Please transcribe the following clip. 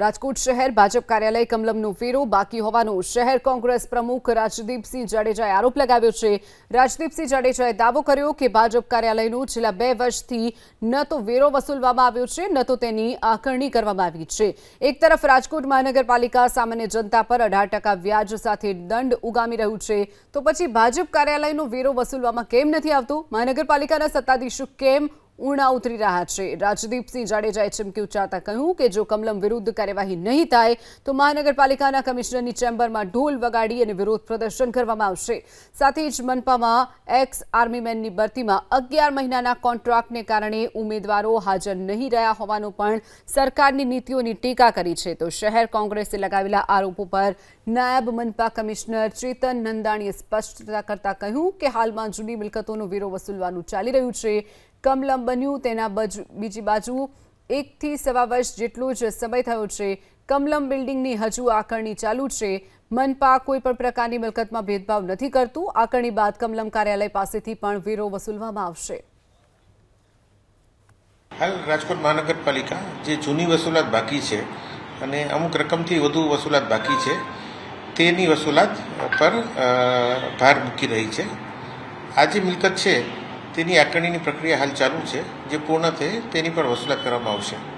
રાજકોટ શહેર ભાજપ કાર્યાલય કમલમનો ફેરો બાકી હોવાનો શહેર કોંગ્રેસ પ્રમુખ રાજદીપસિંહ જાડેજાએ આરોપ લગાવ્યો છે. રાજદીપસિંહ જાડેજાએ દાવો કર્યો કે ભાજપ કાર્યાલયનું છેલ્લા બે વર્ષથી ન તો વેરો વસૂલવામાં આવ્યો છે, ન તો તેની આકારણી કરવામાં આવી છે. એક તરફ રાજકોટ મહાનગરપાલિકા સામાન્ય જનતા પર અઢાર વ્યાજ સાથે દંડ ઉગામી રહ્યું છે. તો પછી ભાજપ કાર્યાલયનો વેરો વસૂલવામાં કેમ નથી આવતો? મહાનગરપાલિકાના સત્તાધીશો કેમ ઉણા ઉતરી રહ્યા છે. રાજદીપસિંહ જાડેજાએ ચીમકી ઉચ્ચારતા કહ્યું કે જો કમલમ વિરુદ્ધ કાર્યવાહી નહીં થાય, તો મહાનગરપાલિકાના કમિશનરની ચેમ્બરમાં ઢોલ વગાડી અને વિરોધ પ્રદર્શન કરવામાં આવશે. સાથે જ મનપામાં એક્સ આર્મીમેનની ભરતીમાં અગિયાર મહિનાના કોન્ટ્રાક્ટને કારણે ઉમેદવારો હાજર નહીં રહ્યા હોવાનું પણ સરકારની નીતિઓની ટીકા કરી છે. તો શહેર કોંગ્રેસે લગાવેલા આરોપો પર નાયબ મનપા કમિશનર ચેતન નંદાણીએ સ્પષ્ટતા કરતા કહ્યું કે હાલમાં જૂની મિલકતોનો વેરો વસૂલવાનું ચાલી રહ્યું છે. કમલમ બન્યું, તેના બાજુ, બીજી એકથી સવા વર્ષ જેટલો જ સમય થયો છે. કમલમ બિલ્ડિંગની હજુ આકારણી ચાલુ છે. મનપા કોઈ પણ પ્રકારની મિલકતમાં ભેદભાવ નથી કરતું. આકારણી બાદ કમલમ કાર્યાલય પાસેથી પણ વેરો વસૂલવામાં આવશે. હાલ રાજકોટ મહાનગરપાલિકા જે જૂની વસૂલાત બાકી છે અને અમુક રકમથી વધુ વસૂલાત બાકી છે, તેની વસૂલાત પર ભાર મૂકી રહી છે. આ જે મિલકત છે તેની આકારણીની પ્રક્રિયા હાલ ચાલુ છે જે પૂર્ણ થઈ તેની પર વસૂલાત કરવામાં આવશે.